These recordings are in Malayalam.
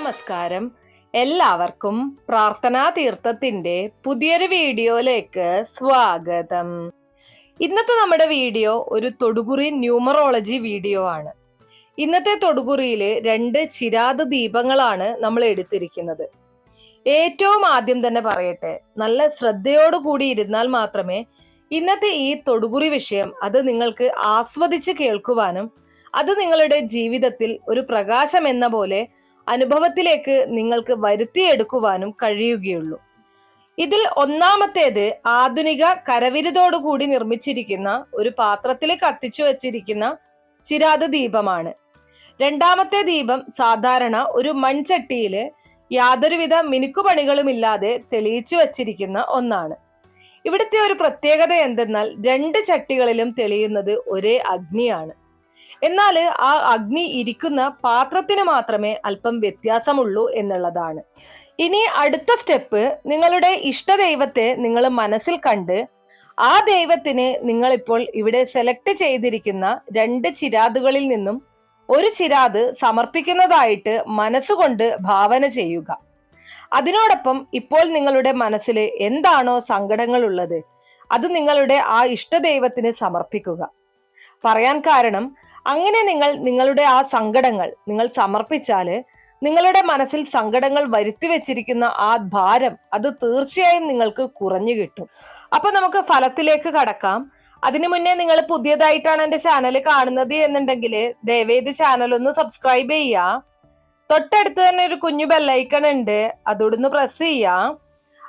നമസ്കാരം. എല്ലാവർക്കും പ്രാർത്ഥനാ തീർത്ഥത്തിന്റെ പുതിയൊരു വീഡിയോയിലേക്ക് സ്വാഗതം. ഇന്നത്തെ നമ്മുടെ വീഡിയോ ഒരു തൊടുകുറി ന്യൂമറോളജി വീഡിയോ ആണ്. ഇന്നത്തെ തൊടുകുറിയിൽ രണ്ട് ചിരാത് ദീപങ്ങളാണ് നമ്മൾ എടുത്തിരിക്കുന്നത്. ഏറ്റവും ആദ്യം തന്നെ പറയട്ടെ നല്ല ശ്രദ്ധയോടുകൂടി ഇരുന്നാൽ മാത്രമേ ഇന്നത്തെ ഈ തൊടുകുറി വിഷയം അത് നിങ്ങൾക്ക് ആസ്വദിച്ച് കേൾക്കുവാനും അത് നിങ്ങളുടെ ജീവിതത്തിൽ ഒരു പ്രകാശം എന്ന പോലെ അനുഭവത്തിലേക്ക് നിങ്ങൾക്ക് വരുത്തിയെടുക്കുവാനും കഴിയുകയുള്ളൂ. ഇതിൽ ഒന്നാമത്തേത് ആധുനിക കരവിരുതോടുകൂടി നിർമ്മിച്ചിരിക്കുന്ന ഒരു പാത്രത്തിൽ കത്തിച്ചു വച്ചിരിക്കുന്ന ചിരാത് ദീപമാണ്. രണ്ടാമത്തെ ദീപം സാധാരണ ഒരു മൺചട്ടിയിൽ യാതൊരുവിധ മിനുക്കുപണികളുമില്ലാതെ തെളിയിച്ചു വച്ചിരിക്കുന്ന ഒന്നാണ്. ഇവിടുത്തെ ഒരു പ്രത്യേകത എന്തെന്നാൽ രണ്ട് ചട്ടികളിലും തെളിയുന്നത് ഒരേ അഗ്നിയാണ്. എന്നാൽ ആ അഗ്നി ഇരിക്കുന്ന പാത്രത്തിന് മാത്രമേ അല്പം വ്യത്യാസമുള്ളൂ എന്നുള്ളതാണ്. ഇനി അടുത്ത സ്റ്റെപ്പ് നിങ്ങളുടെ ഇഷ്ട ദൈവത്തെ നിങ്ങൾ മനസ്സിൽ കണ്ട് ആ ദൈവത്തിന് നിങ്ങളിപ്പോൾ ഇവിടെ സെലക്ട് ചെയ്തിരിക്കുന്ന രണ്ട് ചിരാതുകളിൽ നിന്നും ഒരു ചിരാത് സമർപ്പിക്കുന്നതായിട്ട് മനസ്സുകൊണ്ട് ഭാവന ചെയ്യുക. അതിനോടൊപ്പം ഇപ്പോൾ നിങ്ങളുടെ മനസ്സിൽ എന്താണോ സങ്കടങ്ങൾ ഉള്ളത് അത് നിങ്ങളുടെ ആ ഇഷ്ടദൈവത്തിന് സമർപ്പിക്കുക. പറയാൻ കാരണം അങ്ങനെ നിങ്ങൾ നിങ്ങളുടെ ആ സങ്കടങ്ങൾ നിങ്ങൾ സമർപ്പിച്ചാൽ നിങ്ങളുടെ മനസ്സിൽ സങ്കടങ്ങൾ വരുത്തി വെച്ചിരിക്കുന്ന ആ ഭാരം അത് തീർച്ചയായും നിങ്ങൾക്ക് കുറഞ്ഞു കിട്ടും. അപ്പൊ നമുക്ക് ഫലത്തിലേക്ക് കടക്കാം. അതിനു മുന്നേ നിങ്ങൾ പുതിയതായിട്ടാണ് എന്റെ ചാനൽ കാണുന്നത് എന്നുണ്ടെങ്കിൽ ദയവേത് ചാനൽ ഒന്ന് സബ്സ്ക്രൈബ് ചെയ്യാ. തൊട്ടടുത്ത് തന്നെ ഒരു കുഞ്ഞു ബെല്ലൈക്കൺ ഉണ്ട്. അതോടൊന്ന് പ്രസ് ചെയ്യാം.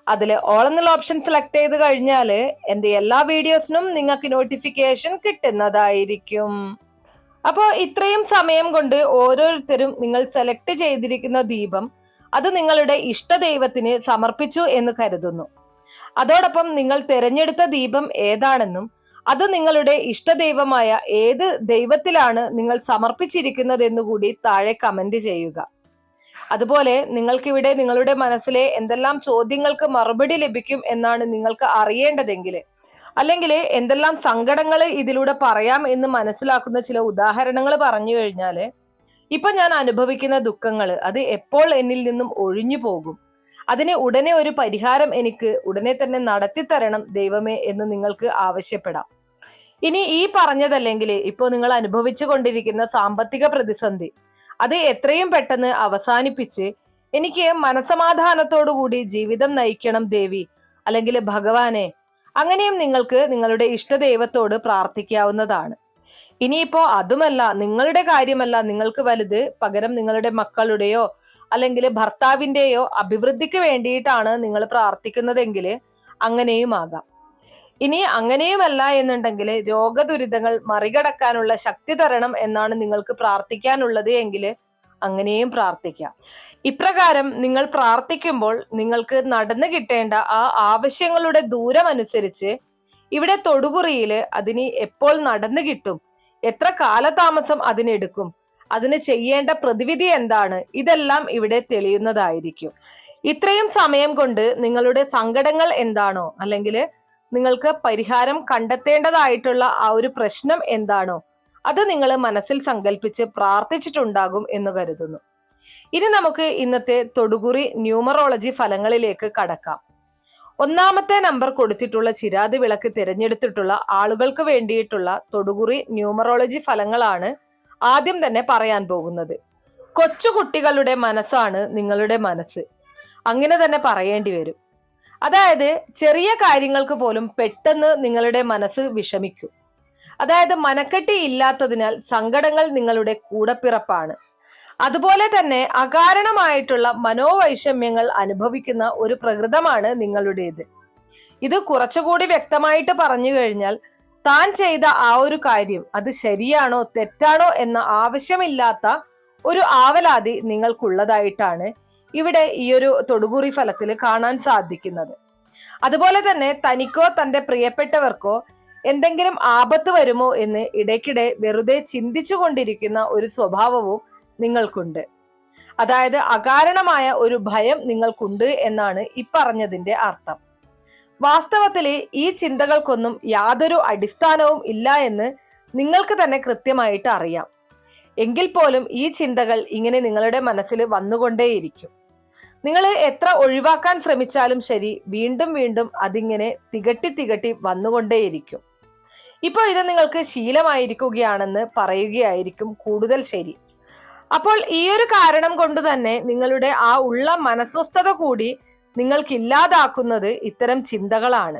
അതിൽ ഓൾ എന്നുള്ള ഓപ്ഷൻ സെലക്ട് ചെയ്ത് കഴിഞ്ഞാൽ എന്റെ എല്ലാ വീഡിയോസിനും നിങ്ങൾക്ക് നോട്ടിഫിക്കേഷൻ കിട്ടുന്നതായിരിക്കും. അപ്പോൾ ഇത്രയും സമയം കൊണ്ട് ഓരോരുത്തരും നിങ്ങൾ സെലക്ട് ചെയ്തിരിക്കുന്ന ദീപം അത് നിങ്ങളുടെ ഇഷ്ട ദൈവത്തിന് സമർപ്പിച്ചു എന്ന് കരുതുന്നു. അതോടൊപ്പം നിങ്ങൾ തിരഞ്ഞെടുത്ത ദീപം ഏതാണെന്നും അത് നിങ്ങളുടെ ഇഷ്ടദൈവമായ ഏത് ദൈവത്തിലാണ് നിങ്ങൾ സമർപ്പിച്ചിരിക്കുന്നതെന്നുകൂടി താഴെ കമന്റ് ചെയ്യുക. അതുപോലെ നിങ്ങൾക്കിവിടെ നിങ്ങളുടെ മനസ്സിലെ എന്തെല്ലാം ചോദ്യങ്ങൾക്ക് മറുപടി ലഭിക്കും എന്നാണ് നിങ്ങൾക്ക് അറിയേണ്ടതെങ്കിൽ അല്ലെങ്കിൽ എന്തെല്ലാം സങ്കടങ്ങൾ ഇതിലൂടെ പറയാം എന്ന് മനസ്സിലാക്കുന്ന ചില ഉദാഹരണങ്ങൾ പറഞ്ഞു കഴിഞ്ഞാൽ ഇപ്പൊ ഞാൻ അനുഭവിക്കുന്ന ദുഃഖങ്ങൾ അത് എപ്പോൾ എന്നിൽ നിന്നും ഒഴിഞ്ഞു പോകും? അതിന് ഉടനെ ഒരു പരിഹാരം എനിക്ക് ഉടനെ തന്നെ നടത്തി തരണം ദൈവമേ എന്ന് നിങ്ങൾക്ക് ആവശ്യപ്പെടാം. ഇനി ഈ പറഞ്ഞതല്ലെങ്കിൽ ഇപ്പോൾ നിങ്ങൾ അനുഭവിച്ചു കൊണ്ടിരിക്കുന്ന സാമ്പത്തിക പ്രതിസന്ധി അത് എത്രയും പെട്ടെന്ന് അവസാനിപ്പിച്ച് എനിക്ക് മനസമാധാനത്തോടു കൂടി ജീവിതം നയിക്കണം ദേവി. അല്ലെങ്കിൽ ഭഗവാനെ അങ്ങനെയും നിങ്ങൾക്ക് നിങ്ങളുടെ ഇഷ്ടദൈവത്തോട് പ്രാർത്ഥിക്കാവുന്നതാണ്. ഇനിയിപ്പോ അതുമല്ല നിങ്ങളുടെ കാര്യമല്ല നിങ്ങൾക്ക് വലുത് പകരം നിങ്ങളുടെ മക്കളുടെയോ അല്ലെങ്കിൽ ഭർത്താവിന്റെയോ അഭിവൃദ്ധിക്ക് വേണ്ടിയിട്ടാണ് നിങ്ങൾ പ്രാർത്ഥിക്കുന്നതെങ്കിൽ അങ്ങനെയും ആകാം. ഇനി അങ്ങനെയുമല്ല എന്നുണ്ടെങ്കിൽ രോഗദുരിതങ്ങൾ മറികടക്കാനുള്ള ശക്തി തരണം എന്നാണ് നിങ്ങൾക്ക് പ്രാർത്ഥിക്കാനുള്ളത് എങ്കിൽ അങ്ങനെയും പ്രാർത്ഥിക്കാം. ഇപ്രകാരം നിങ്ങൾ പ്രാർത്ഥിക്കുമ്പോൾ നിങ്ങൾക്ക് നടന്നു കിട്ടേണ്ട ആ ആവശ്യങ്ങളുടെ ദൂരം അനുസരിച്ച് ഇവിടെ തൊടുകുറിയിൽ അതിന് എപ്പോൾ നടന്നു കിട്ടും എത്ര കാലതാമസം അതിനെടുക്കും അതിന് ചെയ്യേണ്ട പ്രതിവിധി എന്താണ് ഇതെല്ലാം ഇവിടെ തെളിയുന്നതായിരിക്കും. ഇത്രയും സമയം കൊണ്ട് നിങ്ങളുടെ സങ്കടങ്ങൾ എന്താണോ അല്ലെങ്കിൽ നിങ്ങൾക്ക് പരിഹാരം കണ്ടെത്തേണ്ടതായിട്ടുള്ള ആ ഒരു പ്രശ്നം എന്താണോ അത് നിങ്ങൾ മനസ്സിൽ സങ്കല്പിച്ച് പ്രാർത്ഥിച്ചിട്ടുണ്ടാകും എന്ന് കരുതുന്നു. ഇനി നമുക്ക് ഇന്നത്തെ തൊടുകുറി ന്യൂമറോളജി ഫലങ്ങളിലേക്ക് കടക്കാം. ഒന്നാമത്തെ നമ്പർ കൊടുത്തിട്ടുള്ള ചിരാതി വിളക്ക് തിരഞ്ഞെടുത്തിട്ടുള്ള ആളുകൾക്ക് വേണ്ടിയിട്ടുള്ള തൊടുകുറി ന്യൂമറോളജി ഫലങ്ങളാണ് ആദ്യം തന്നെ പറയാൻ പോകുന്നത്. കൊച്ചുകുട്ടികളുടെ മനസ്സാണ് നിങ്ങളുടെ മനസ്സ്. അങ്ങനെ തന്നെ പറയേണ്ടി വരും. അതായത് ചെറിയ കാര്യങ്ങൾക്ക് പോലും പെട്ടെന്ന് നിങ്ങളുടെ മനസ്സ് വിഷമിക്കും. അതായത് മനക്കെട്ടി ഇല്ലാത്തതിനാൽ സങ്കടങ്ങൾ നിങ്ങളുടെ കൂടപ്പിറപ്പാണ്. അതുപോലെ തന്നെ അകാരണമായിട്ടുള്ള മനോവൈഷമ്യങ്ങൾ അനുഭവിക്കുന്ന ഒരു പ്രകൃതമാണ് നിങ്ങളുടേത്. ഇത് കുറച്ചുകൂടി വ്യക്തമായിട്ട് പറഞ്ഞു കഴിഞ്ഞാൽ താൻ ചെയ്ത ആ ഒരു കാര്യം അത് ശരിയാണോ തെറ്റാണോ എന്ന ആവശ്യമില്ലാത്ത ഒരു ആവലാതി നിങ്ങൾക്കുള്ളതായിട്ടാണ് ഇവിടെ ഈ ഒരു തൊടുകുറി ഫലത്തിൽ കാണാൻ സാധിക്കുന്നത്. അതുപോലെ തന്നെ തനിക്കോ തന്റെ പ്രിയപ്പെട്ടവർക്കോ എന്തെങ്കിലും ആപത്ത് വരുമോ എന്ന് ഇടയ്ക്കിടെ വെറുതെ ചിന്തിച്ചു കൊണ്ടിരിക്കുന്ന ഒരു സ്വഭാവവും നിങ്ങൾക്കുണ്ട്. അതായത് അകാരണമായ ഒരു ഭയം നിങ്ങൾക്കുണ്ട് എന്നാണ് ഇപ്പറഞ്ഞതിന്റെ അർത്ഥം. വാസ്തവത്തിൽ ഈ ചിന്തകൾക്കൊന്നും യാതൊരു അടിസ്ഥാനവും ഇല്ല എന്ന് നിങ്ങൾക്ക് തന്നെ കൃത്യമായിട്ട് അറിയാം. എങ്കിൽ പോലും ഈ ചിന്തകൾ ഇങ്ങനെ നിങ്ങളുടെ മനസ്സിൽ വന്നുകൊണ്ടേയിരിക്കും. നിങ്ങൾ എത്ര ഒഴിവാക്കാൻ ശ്രമിച്ചാലും ശരി വീണ്ടും വീണ്ടും അതിങ്ങനെ തികട്ടി തികട്ടി വന്നുകൊണ്ടേയിരിക്കും. ഇപ്പോൾ ഇത് നിങ്ങൾക്ക് ശീലമായിരിക്കുകയാണെന്ന് പറയുകയായിരിക്കും കൂടുതൽ ശരി. അപ്പോൾ ഈ ഒരു കാരണം കൊണ്ട് തന്നെ നിങ്ങളുടെ ആ ഉള്ള മനസ്വസ്ഥത കൂടി നിങ്ങൾക്ക് ഇല്ലാതാക്കുന്നത് ഇത്തരം ചിന്തകളാണ്.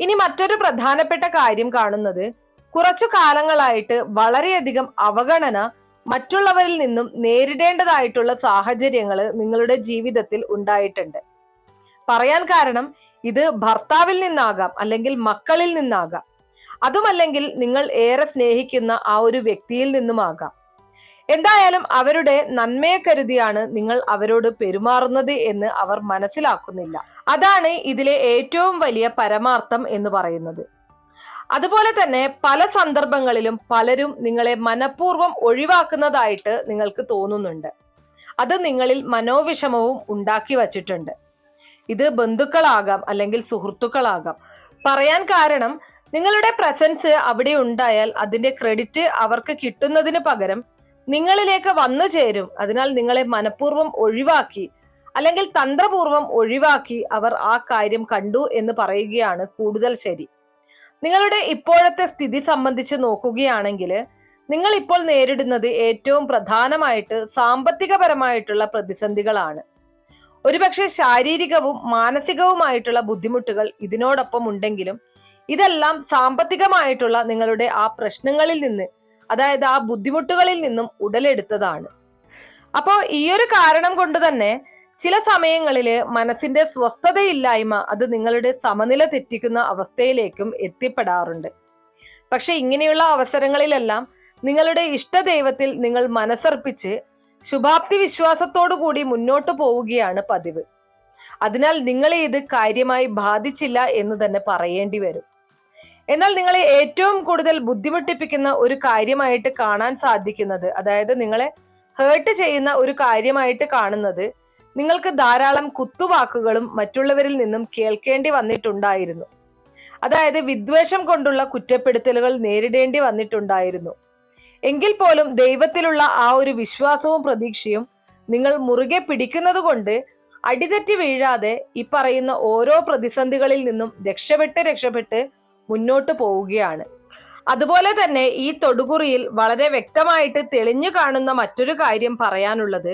ഇനി മറ്റൊരു പ്രധാനപ്പെട്ട കാര്യം കാണുന്നത് കുറച്ചു കാലങ്ങളായിട്ട് വളരെയധികം അവഗണന മറ്റുള്ളവരിൽ നിന്നും നേരിടേണ്ടതായിട്ടുള്ള സാഹചര്യങ്ങൾ നിങ്ങളുടെ ജീവിതത്തിൽ ഉണ്ടായിട്ടുണ്ട്. പറയാൻ കാരണം ഇത് ഭർത്താവിൽ നിന്നാകാം അല്ലെങ്കിൽ മക്കളിൽ നിന്നാകാം. അതുമല്ലെങ്കിൽ നിങ്ങൾ ഏറെ സ്നേഹിക്കുന്ന ആ ഒരു വ്യക്തിയിൽ നിന്നുമാകാം. എന്തായാലും അവരുടെ നന്മയെ കരുതിയാണ് നിങ്ങൾ അവരോട് പെരുമാറുന്നത് എന്ന് അവർ മനസ്സിലാക്കുന്നില്ല. അതാണ് ഇതിലെ ഏറ്റവും വലിയ പരമാർത്ഥം എന്ന് പറയുന്നത്. അതുപോലെ തന്നെ പല സന്ദർഭങ്ങളിലും പലരും നിങ്ങളെ മനഃപൂർവം ഒഴിവാക്കുന്നതായിട്ട് നിങ്ങൾക്ക് തോന്നുന്നുണ്ട്. അത് നിങ്ങളിൽ മനോവിഷമവും ഉണ്ടാക്കി വച്ചിട്ടുണ്ട്. ഇത് ബന്ധുക്കളാകാം അല്ലെങ്കിൽ സുഹൃത്തുക്കളാകാം. പറയാൻ കാരണം നിങ്ങളുടെ പ്രസൻസ് അവിടെ ഉണ്ടായാൽ അതിന്റെ ക്രെഡിറ്റ് അവർക്ക് കിട്ടുന്നതിന് പകരം നിങ്ങളിലേക്ക് വന്നു ചേരും. അതിനാൽ നിങ്ങളെ മനഃപൂർവം ഒഴിവാക്കി അല്ലെങ്കിൽ തന്ത്രപൂർവം ഒഴിവാക്കി അവർ ആ കാര്യം കണ്ടു എന്ന് പറയുകയാണ് കൂടുതൽ ശരി. നിങ്ങളുടെ ഇപ്പോഴത്തെ സ്ഥിതി സംബന്ധിച്ച് നോക്കുകയാണെങ്കിൽ നിങ്ങൾ ഇപ്പോൾ നേരിടുന്നത് ഏറ്റവും പ്രധാനമായിട്ട് സാമ്പത്തികപരമായിട്ടുള്ള പ്രതിസന്ധികളാണ്. ഒരുപക്ഷെ ശാരീരികവും മാനസികവുമായിട്ടുള്ള ബുദ്ധിമുട്ടുകൾ ഇതിനോടൊപ്പം ഉണ്ടെങ്കിലും ഇതെല്ലാം സാമ്പത്തികമായിട്ടുള്ള നിങ്ങളുടെ ആ പ്രശ്നങ്ങളിൽ നിന്ന് അതായത് ആ ബുദ്ധിമുട്ടുകളിൽ നിന്നും ഉടലെടുത്തതാണ്. അപ്പോൾ ഈ ഒരു കാരണം കൊണ്ട് തന്നെ ചില സമയങ്ങളിൽ മനസ്സിന്റെ സ്വസ്ഥതയില്ലായ്മ അത് നിങ്ങളുടെ സമനില തെറ്റിക്കുന്ന അവസ്ഥയിലേക്കും എത്തിപ്പെടാറുണ്ട്. പക്ഷെ ഇങ്ങനെയുള്ള അവസരങ്ങളിലെല്ലാം നിങ്ങളുടെ ഇഷ്ടദൈവത്തിൽ നിങ്ങൾ മനസ്സർപ്പിച്ച് ശുഭാപ്തി വിശ്വാസത്തോടു കൂടി മുന്നോട്ട് പോവുകയാണ് പതിവ്. അതിനാൽ നിങ്ങളെ ഇത് കാര്യമായി ബാധിച്ചില്ല എന്ന് തന്നെ പറയേണ്ടി വരും. എന്നാൽ നിങ്ങളെ ഏറ്റവും കൂടുതൽ ബുദ്ധിമുട്ടിപ്പിക്കുന്ന ഒരു കാര്യമായിട്ട് കാണാൻ സാധിക്കുന്നത് അതായത് നിങ്ങളെ ഹേർട്ട് ചെയ്യുന്ന ഒരു കാര്യമായിട്ട് കാണുന്നത് നിങ്ങൾക്ക് ധാരാളം കുത്തുവാക്കുകളും മറ്റുള്ളവരിൽ നിന്നും കേൾക്കേണ്ടി വന്നിട്ടുണ്ടായിരുന്നു. അതായത് വിദ്വേഷം കൊണ്ടുള്ള കുറ്റപ്പെടുത്തലുകൾ നേരിടേണ്ടി വന്നിട്ടുണ്ടായിരുന്നു. എങ്കിൽ പോലും ദൈവത്തിലുള്ള ആ ഒരു വിശ്വാസവും പ്രതീക്ഷയും നിങ്ങൾ മുറുകെ പിടിക്കുന്നത് കൊണ്ട് അടിതെറ്റി വീഴാതെ ഈ പറയുന്ന ഓരോ പ്രതിസന്ധികളിൽ നിന്നും രക്ഷപ്പെട്ട് രക്ഷപ്പെട്ട് മുന്നോട്ട് പോവുകയാണ്. അതുപോലെ തന്നെ ഈ തൊടുകുറിയിൽ വളരെ വ്യക്തമായിട്ട് തെളിഞ്ഞു കാണുന്ന മറ്റൊരു കാര്യം പറയാനുള്ളത്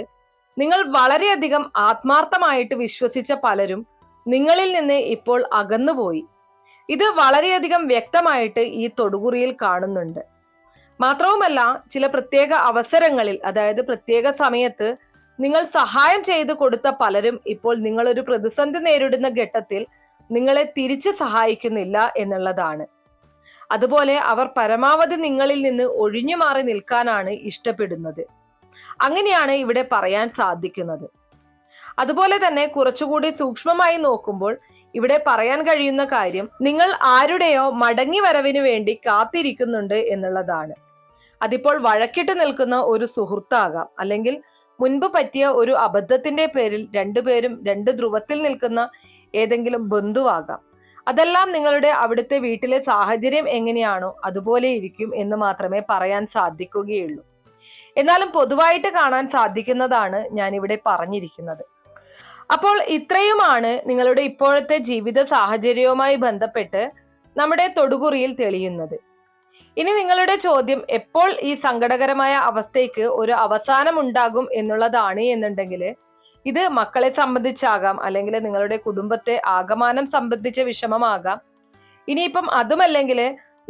നിങ്ങൾ വളരെയധികം ആത്മാർത്ഥമായിട്ട് വിശ്വസിച്ച പലരും നിങ്ങളിൽ നിന്ന് ഇപ്പോൾ അകന്നുപോയി. ഇത് വളരെയധികം വ്യക്തമായിട്ട് ഈ തൊടുകുറിയിൽ കാണുന്നുണ്ട്. മാത്രവുമല്ല ചില പ്രത്യേക അവസരങ്ങളിൽ അതായത് പ്രത്യേക സമയത്ത് നിങ്ങൾ സഹായം ചെയ്തു കൊടുത്ത പലരും ഇപ്പോൾ നിങ്ങളൊരു പ്രതിസന്ധി നേരിടുന്ന ഘട്ടത്തിൽ നിങ്ങളെ തിരിച്ച് സഹായിക്കുന്നില്ല എന്നുള്ളതാണ്. അതുപോലെ അവർ പരമാവധി നിങ്ങളിൽ നിന്ന് ഒഴിഞ്ഞു മാറി നിൽക്കാനാണ് ഇഷ്ടപ്പെടുന്നത്. അങ്ങനെയാണ് ഇവിടെ പറയാൻ സാധിക്കുന്നത്. അതുപോലെ തന്നെ കുറച്ചുകൂടി സൂക്ഷ്മമായി നോക്കുമ്പോൾ ഇവിടെ പറയാൻ കഴിയുന്ന കാര്യം നിങ്ങൾ ആരുടെയോ മടങ്ങി വരവിന് വേണ്ടി കാത്തിരിക്കുന്നുണ്ട് എന്നുള്ളതാണ്. അതിപ്പോൾ വഴക്കിട്ട് നിൽക്കുന്ന ഒരു സുഹൃത്താകാം. അല്ലെങ്കിൽ മുൻപ് പറ്റിയ ഒരു അബദ്ധത്തിന്റെ പേരിൽ രണ്ടുപേരും രണ്ട് ധ്രുവത്തിൽ നിൽക്കുന്ന ഏതെങ്കിലും ബന്ധുവാകാം. അതെല്ലാം നിങ്ങളുടെ അവിടുത്തെ വീട്ടിലെ സാഹചര്യം എങ്ങനെയാണോ അതുപോലെ ഇരിക്കും എന്ന് മാത്രമേ പറയാൻ സാധിക്കുകയുള്ളൂ. എന്നാലും പൊതുവായിട്ട് കാണാൻ സാധിക്കുന്നതാണ് ഞാൻ ഇവിടെ പറഞ്ഞിരിക്കുന്നത്. അപ്പോൾ ഇത്രയുമാണ് നിങ്ങളുടെ ഇപ്പോഴത്തെ ജീവിത സാഹചര്യവുമായി ബന്ധപ്പെട്ട് നമ്മുടെ തൊടുകുറിയിൽ തെളിയുന്നത്. ഇനി നിങ്ങളുടെ ചോദ്യം എപ്പോൾ ഈ സങ്കടകരമായ അവസ്ഥയ്ക്ക് ഒരു അവസാനം ഉണ്ടാകും എന്നുള്ളതാണ് എന്നുണ്ടെങ്കിൽ ഇത് മക്കളെ സംബന്ധിച്ചാകാം അല്ലെങ്കിൽ നിങ്ങളുടെ കുടുംബത്തെ ആകമാനം സംബന്ധിച്ച വിഷമമാകാം. ഇനിയിപ്പം അതുമല്ലെങ്കിൽ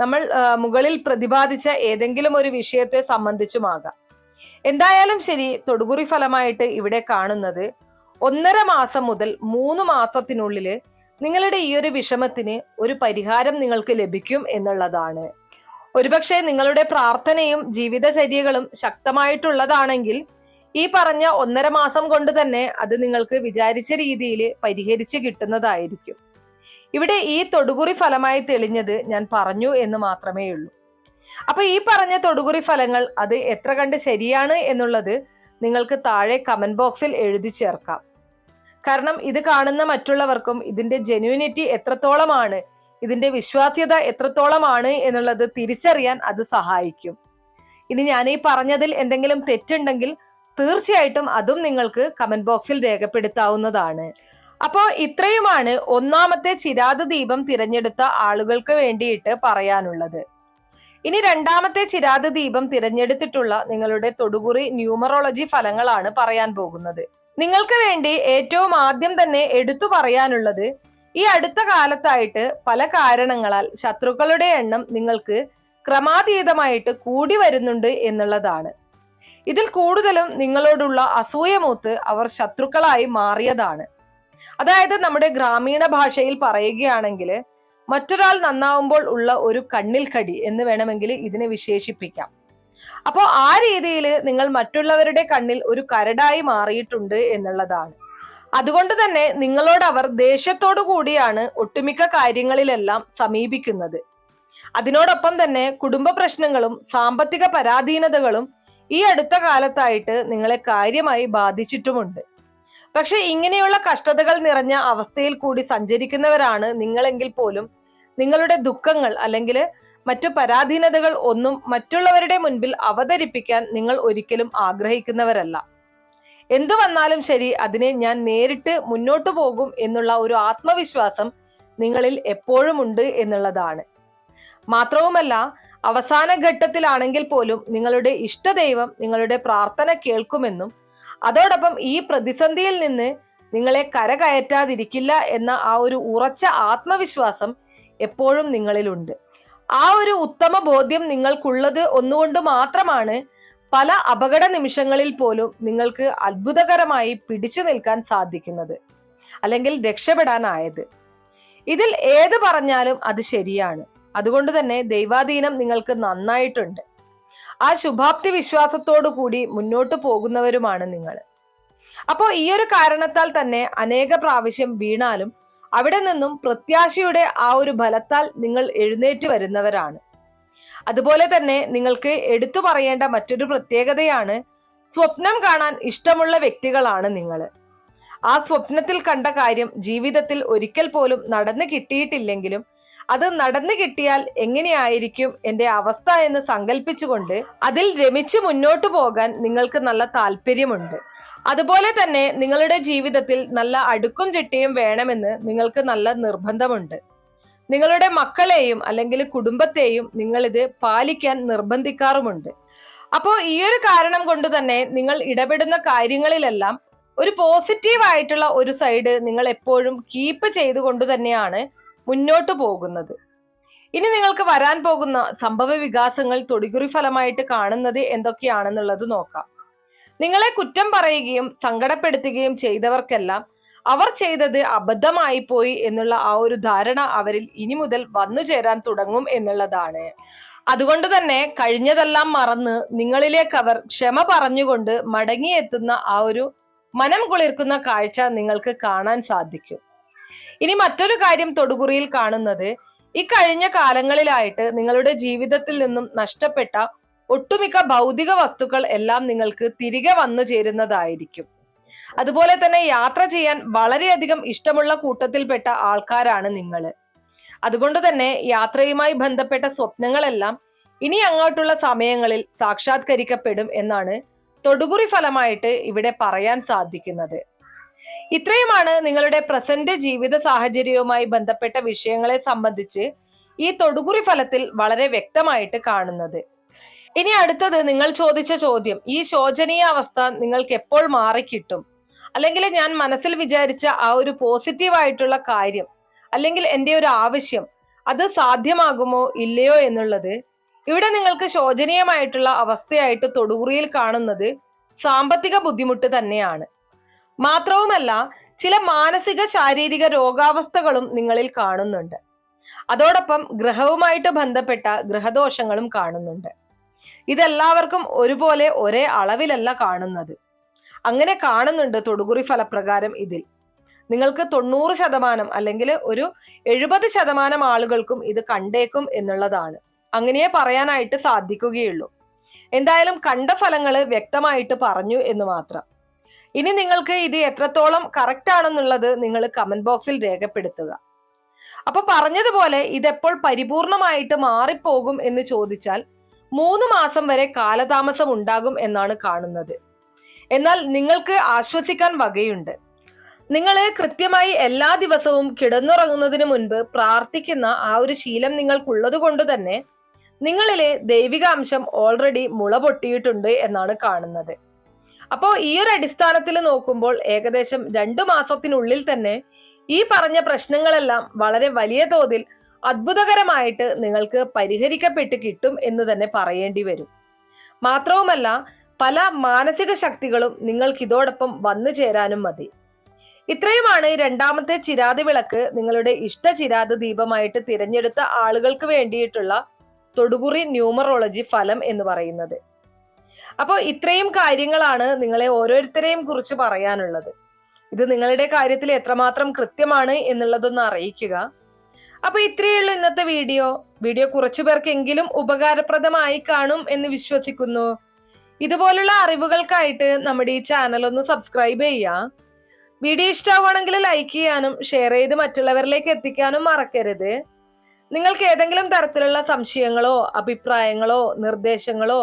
നമ്മൾ മുകളിൽ പ്രതിപാദിച്ച ഏതെങ്കിലും ഒരു വിഷയത്തെ സംബന്ധിച്ചുമാകാം. എന്തായാലും ശരി തൊടുകുറി ഫലമായിട്ട് ഇവിടെ കാണുന്നത് ഒന്നര മാസം മുതൽ മൂന്ന് മാസത്തിനുള്ളിൽ നിങ്ങളുടെ ഈ ഒരു വിഷമത്തിന് ഒരു പരിഹാരം നിങ്ങൾക്ക് ലഭിക്കും എന്നുള്ളതാണ്. ഒരുപക്ഷെ നിങ്ങളുടെ പ്രാർത്ഥനയും ജീവിതചര്യകളും ശക്തമായിട്ടുള്ളതാണെങ്കിൽ ഈ പറഞ്ഞ ഒന്നര മാസം കൊണ്ട് തന്നെ അത് നിങ്ങൾക്ക് വിചാരിച്ച രീതിയിൽ പരിഹരിച്ച് കിട്ടുന്നതായിരിക്കും. ഇവിടെ ഈ തൊടുകുറി ഫലമായി തെളിഞ്ഞത് ഞാൻ പറഞ്ഞു എന്ന് മാത്രമേ ഉള്ളൂ. അപ്പൊ ഈ പറഞ്ഞ തൊടുകുറി ഫലങ്ങൾ അത് എത്ര കണ്ട് ശരിയാണ് എന്നുള്ളത് നിങ്ങൾക്ക് താഴെ കമന്റ് ബോക്സിൽ എഴുതി ചേർക്കാം. കാരണം ഇത് കാണുന്ന മറ്റുള്ളവർക്കും ഇതിന്റെ ജെന്യൂനിറ്റി എത്രത്തോളമാണ് ഇതിന്റെ വിശ്വാസ്യത എത്രത്തോളമാണ് എന്നുള്ളത് തിരിച്ചറിയാൻ അത് സഹായിക്കും. ഇനി ഞാൻ ഈ പറഞ്ഞതിൽ എന്തെങ്കിലും തെറ്റുണ്ടെങ്കിൽ തീർച്ചയായിട്ടും അതും നിങ്ങൾക്ക് കമന്റ് ബോക്സിൽ രേഖപ്പെടുത്താവുന്നതാണ്. അപ്പോൾ ഇത്രയുമാണ് ഒന്നാമത്തെ ചിരാത് ദീപം തിരഞ്ഞെടുത്ത ആളുകൾക്ക് വേണ്ടിയിട്ട് പറയാനുള്ളത്. ഇനി രണ്ടാമത്തെ ചിരാത് ദീപം തിരഞ്ഞെടുത്തിട്ടുള്ള നിങ്ങളുടെ തൊടുകുറി ന്യൂമറോളജി ഫലങ്ങളാണ് പറയാൻ പോകുന്നത്. നിങ്ങൾക്ക് വേണ്ടി ഏറ്റവും ആദ്യം തന്നെ എടുത്തു പറയാനുള്ളത് ഈ അടുത്ത കാലത്തായിട്ട് പല കാരണങ്ങളാൽ ശത്രുക്കളുടെ എണ്ണം നിങ്ങൾക്ക് ക്രമാതീതമായിട്ട് കൂടി വരുന്നുണ്ട് എന്നുള്ളതാണ്. ഇതിൽ കൂടുതലും നിങ്ങളോടുള്ള അസൂയമൂത്ത് അവർ ശത്രുക്കളായി മാറിയതാണ്. അതായത് നമ്മുടെ ഗ്രാമീണ ഭാഷയിൽ പറയുകയാണെങ്കിൽ മറ്റൊരാൾ നന്നാവുമ്പോൾ ഉള്ള ഒരു കണ്ണിൽ കടി എന്ന് വേണമെങ്കിൽ ഇതിനെ വിശേഷിപ്പിക്കാം. അപ്പോൾ ആ രീതിയിൽ നിങ്ങൾ മറ്റുള്ളവരുടെ കണ്ണിൽ ഒരു കരടായി മാറിയിട്ടുണ്ട് എന്നുള്ളതാണ്. അതുകൊണ്ട് തന്നെ നിങ്ങളോട് അവർ ദേഷ്യത്തോടു കൂടിയാണ് ഒട്ടുമിക്ക കാര്യങ്ങളിലെല്ലാം സമീപിക്കുന്നത്. അതിനോടൊപ്പം തന്നെ കുടുംബ പ്രശ്നങ്ങളും സാമ്പത്തിക പരാധീനതകളും ഈ അടുത്ത കാലത്തായിട്ട് നിങ്ങളെ കാര്യമായി ബാധിച്ചിട്ടുമുണ്ട്. പക്ഷെ ഇങ്ങനെയുള്ള കഷ്ടതകൾ നിറഞ്ഞ അവസ്ഥയിൽ കൂടി സഞ്ചരിക്കുന്നവരാണ് നിങ്ങളെങ്കിൽ പോലും നിങ്ങളുടെ ദുഃഖങ്ങൾ അല്ലെങ്കിൽ മറ്റു പരാധീനതകൾ ഒന്നും മറ്റുള്ളവരുടെ മുൻപിൽ അവതരിപ്പിക്കാൻ നിങ്ങൾ ഒരിക്കലും ആഗ്രഹിക്കുന്നവരല്ല. എന്തു വന്നാലും ശരി അതിനെ ഞാൻ നേരിട്ട് മുന്നോട്ടു പോകും എന്നുള്ള ഒരു ആത്മവിശ്വാസം നിങ്ങളിൽ എപ്പോഴും ഉണ്ട് എന്നുള്ളതാണ്. മാത്രവുമല്ല അവസാന ഘട്ടത്തിലാണെങ്കിൽ പോലും നിങ്ങളുടെ ഇഷ്ടദൈവം നിങ്ങളുടെ പ്രാർത്ഥന കേൾക്കുമെന്നും അതോടൊപ്പം ഈ പ്രതിസന്ധിയിൽ നിന്ന് നിങ്ങളെ കരകയറ്റാതിരിക്കില്ല എന്ന ആ ഒരു ഉറച്ച ആത്മവിശ്വാസം എപ്പോഴും നിങ്ങളിലുണ്ട്. ആ ഒരു ഉത്തമ ബോധ്യം നിങ്ങൾക്കുള്ളത് ഒന്നുകൊണ്ട് മാത്രമാണ് പല അപകട നിമിഷങ്ങളിൽ പോലും നിങ്ങൾക്ക് അത്ഭുതകരമായി പിടിച്ചു നിൽക്കാൻ സാധിക്കുന്നത് അല്ലെങ്കിൽ രക്ഷപ്പെടാനായത്. ഇതിൽ ഏത് പറഞ്ഞാലും അത് ശരിയാണ്. അതുകൊണ്ട് തന്നെ ദൈവാധീനം നിങ്ങൾക്ക് നന്നായിട്ടുണ്ട്. ആ ശുഭാപ്തി വിശ്വാസത്തോടു കൂടി മുന്നോട്ട് പോകുന്നവരുമാണ് നിങ്ങൾ. അപ്പോൾ ഈ ഒരു കാരണത്താൽ തന്നെ അനേക പ്രാവശ്യം വീണാലും അവിടെ നിന്നും പ്രത്യാശയുടെ ആ ഒരു ഫലത്താൽ നിങ്ങൾ എഴുന്നേറ്റ് വരുന്നവരാണ്. അതുപോലെ തന്നെ നിങ്ങൾക്ക് എടുത്തു പറയേണ്ട മറ്റൊരു പ്രത്യേകതയാണ് സ്വപ്നം കാണാൻ ഇഷ്ടമുള്ള വ്യക്തികളാണ് നിങ്ങൾ. ആ സ്വപ്നത്തിൽ കണ്ട കാര്യം ജീവിതത്തിൽ ഒരിക്കൽ പോലും നടന്നു കിട്ടിയിട്ടില്ലെങ്കിലും അത് നടന്നു കിട്ടിയാൽ എങ്ങനെയായിരിക്കും എന്റെ അവസ്ഥ എന്ന് സങ്കല്പിച്ചുകൊണ്ട് അതിൽ രമിച്ച് മുന്നോട്ട് പോകാൻ നിങ്ങൾക്ക് നല്ല താല്പര്യമുണ്ട്. അതുപോലെ തന്നെ നിങ്ങളുടെ ജീവിതത്തിൽ നല്ല അടുക്കും ചിട്ടയും വേണമെന്ന് നിങ്ങൾക്ക് നല്ല നിർബന്ധമുണ്ട്. നിങ്ങളുടെ മക്കളെയും അല്ലെങ്കിൽ കുടുംബത്തെയും നിങ്ങളിത് പാലിക്കാൻ നിർബന്ധിക്കാറുമുണ്ട്. അപ്പോൾ ഈ ഒരു കാരണം കൊണ്ട് തന്നെ നിങ്ങൾ ഇടപെടുന്ന കാര്യങ്ങളിലെല്ലാം ഒരു പോസിറ്റീവ് ആയിട്ടുള്ള ഒരു സൈഡ് നിങ്ങൾ എപ്പോഴും കീപ്പ് ചെയ്തുകൊണ്ട് തന്നെയാണ് മുന്നോട്ട് പോകുന്നത്. ഇനി നിങ്ങൾക്ക് വരാൻ പോകുന്ന സംഭവ വികാസങ്ങൾ തൊടികുറി ഫലമായിട്ട് കാണുന്നത് എന്തൊക്കെയാണെന്നുള്ളത് നോക്കാം. നിങ്ങളെ കുറ്റം പറയുകയും സങ്കടപ്പെടുത്തുകയും ചെയ്തവർക്കെല്ലാം അവർ ചെയ്തത് അബദ്ധമായി പോയി എന്നുള്ള ആ ഒരു ധാരണ അവരിൽ ഇനി മുതൽ വന്നു ചേരാൻ തുടങ്ങും എന്നുള്ളതാണ്. അതുകൊണ്ട് തന്നെ കഴിഞ്ഞതെല്ലാം മറന്ന് നിങ്ങളിലേക്ക് അവർ ക്ഷമ പറഞ്ഞുകൊണ്ട് മടങ്ങിയെത്തുന്ന ആ ഒരു മനം കുളിർക്കുന്ന കാഴ്ച നിങ്ങൾക്ക് കാണാൻ സാധിക്കും. ഇനി മറ്റൊരു കാര്യം തൊടുകുറിയിൽ കാണുന്നത്. ഇക്കഴിഞ്ഞ കഴിഞ്ഞ കാലങ്ങളിലായിട്ട് നിങ്ങളുടെ ജീവിതത്തിൽ നിന്നും നഷ്ടപ്പെട്ട ഒട്ടുമിക്ക ഭൗതിക വസ്തുക്കൾ എല്ലാം നിങ്ങൾക്ക് തിരികെ വന്നു ചേരുന്നതായിരിക്കും. അതുപോലെ തന്നെ യാത്ര ചെയ്യാൻ വളരെയധികം ഇഷ്ടമുള്ള കൂട്ടത്തിൽപ്പെട്ട ആൾക്കാരാണ് നിങ്ങൾ അതുകൊണ്ട് തന്നെ യാത്രയുമായി ബന്ധപ്പെട്ട സ്വപ്നങ്ങളെല്ലാം ഇനി അങ്ങോട്ടുള്ള സമയങ്ങളിൽ സാക്ഷാത്കരിക്കപ്പെടും എന്നാണ് തൊടുകുറി ഫലമായിട്ട് ഇവിടെ പറയാൻ സാധിക്കുന്നത്. ഇത്രയുമാണ് നിങ്ങളുടെ പ്രസന്റ് ജീവിത സാഹചര്യവുമായി ബന്ധപ്പെട്ട വിഷയങ്ങളെ സംബന്ധിച്ച് ഈ തൊടുകുറി ഫലത്തിൽ വളരെ വ്യക്തമായിട്ട് കാണുന്നത്. ഇനി അടുത്തത് നിങ്ങൾ ചോദിച്ച ചോദ്യം ഈ ശോചനീയ അവസ്ഥ നിങ്ങൾക്ക് എപ്പോൾ മാറിക്കിട്ടും? അല്ലെങ്കിൽ ഞാൻ മനസ്സിൽ വിചാരിച്ച ആ ഒരു പോസിറ്റീവ് ആയിട്ടുള്ള കാര്യം അല്ലെങ്കിൽ എന്റെ ഒരു ആവശ്യം അത് സാധ്യമാകുമോ ഇല്ലയോ എന്നുള്ളത് ഇവിടെ നിങ്ങൾക്ക് ശോചനീയമായിട്ടുള്ള അവസ്ഥയായിട്ട് തൊടുകുറിയിൽ കാണുന്നത് സാമ്പത്തിക ബുദ്ധിമുട്ട് തന്നെയാണ്. മാത്രവുമല്ല ചില മാനസിക ശാരീരിക രോഗാവസ്ഥകളും നിങ്ങളിൽ കാണുന്നുണ്ട്. അതോടൊപ്പം ഗ്രഹവുമായിട്ട് ബന്ധപ്പെട്ട ഗ്രഹദോഷങ്ങളും കാണുന്നുണ്ട്. ഇതെല്ലാവർക്കും ഒരുപോലെ ഒരേ അളവിലല്ല കാണുന്നത്. അങ്ങനെ കാണുന്നുണ്ട് തൊടുകുറി ഫലപ്രകാരം ഇതിൽ. നിങ്ങൾക്ക് തൊണ്ണൂറ് ശതമാനം അല്ലെങ്കിൽ ഒരു എഴുപത് ശതമാനം ആളുകൾക്കും ഇത് കണ്ടേക്കും എന്നുള്ളതാണ്. അങ്ങനെയേ പറയാനായിട്ട് സാധിക്കുകയുള്ളൂ. എന്തായാലും കണ്ട ഫലങ്ങൾ വ്യക്തമായിട്ട് പറഞ്ഞു എന്ന് മാത്രം. ഇനി നിങ്ങൾക്ക് ഇത് എത്രത്തോളം കറക്റ്റ് ആണെന്നുള്ളത് നിങ്ങൾ കമന്റ് ബോക്സിൽ രേഖപ്പെടുത്തുക. അപ്പൊ പറഞ്ഞതുപോലെ ഇതെപ്പോൾ പരിപൂർണമായിട്ട് മാറിപ്പോകും എന്ന് ചോദിച്ചാൽ മൂന്ന് മാസം വരെ കാലതാമസം ഉണ്ടാകും എന്നാണ് കാണുന്നത്. എന്നാൽ നിങ്ങൾക്ക് ആശ്വസിക്കാൻ വകയുണ്ട്. നിങ്ങൾ കൃത്യമായി എല്ലാ ദിവസവും കിടന്നുറങ്ങുന്നതിന് മുൻപ് പ്രാർത്ഥിക്കുന്ന ആ ഒരു ശീലം നിങ്ങൾക്കുള്ളത് കൊണ്ട് തന്നെ നിങ്ങളിലെ ദൈവികാംശം ഓൾറെഡി മുള പൊട്ടിയിട്ടുണ്ട് എന്നാണ് കാണുന്നത്. അപ്പോൾ ഈ ഒരു അടിസ്ഥാനത്തിൽ നോക്കുമ്പോൾ ഏകദേശം രണ്ടു മാസത്തിനുള്ളിൽ തന്നെ ഈ പറഞ്ഞ പ്രശ്നങ്ങളെല്ലാം വളരെ വലിയ തോതിൽ അത്ഭുതകരമായിട്ട് നിങ്ങൾക്ക് പരിഹരിക്കപ്പെട്ട് കിട്ടും എന്ന് തന്നെ പറയേണ്ടി വരും. മാത്രവുമല്ല പല മാനസിക ശക്തികളും നിങ്ങൾക്ക് ഇതോടൊപ്പം വന്നു ചേരാനും മതി. ഇത്രയുമാണ് രണ്ടാമത്തെ ചിരാത് വിളക്ക് നിങ്ങളുടെ ഇഷ്ട ചിരാത് ദീപമായിട്ട് തിരഞ്ഞെടുത്ത ആളുകൾക്ക് വേണ്ടിയിട്ടുള്ള തൊടുകുറി ന്യൂമറോളജി ഫലം എന്ന് പറയുന്നത്. അപ്പോൾ ഇത്രയും കാര്യങ്ങളാണ് നിങ്ങളെ ഓരോരുത്തരെയും കുറിച്ച് പറയാനുള്ളത്. ഇത് നിങ്ങളുടെ കാര്യത്തിൽ എത്രമാത്രം കൃത്യമാണ് എന്നുള്ളതൊന്ന് അറിയിക്കുക. അപ്പൊ ഇത്രയുള്ള ഇന്നത്തെ വീഡിയോ. വീഡിയോ കുറച്ചു പേർക്കെങ്കിലും ഉപകാരപ്രദമായി കാണും എന്ന് വിശ്വസിക്കുന്നു. ഇതുപോലുള്ള അറിവുകൾക്കായിട്ട് നമ്മുടെ ഈ ചാനൽ ഒന്ന് സബ്സ്ക്രൈബ് ചെയ്യുക. വീഡിയോ ഇഷ്ടമാവുകയാണെങ്കിൽ ലൈക്ക് ചെയ്യാനും ഷെയർ ചെയ്ത് മറ്റുള്ളവരിലേക്ക് എത്തിക്കാനും മറക്കരുത്. നിങ്ങൾക്ക് ഏതെങ്കിലും തരത്തിലുള്ള സംശയങ്ങളോ അഭിപ്രായങ്ങളോ നിർദ്ദേശങ്ങളോ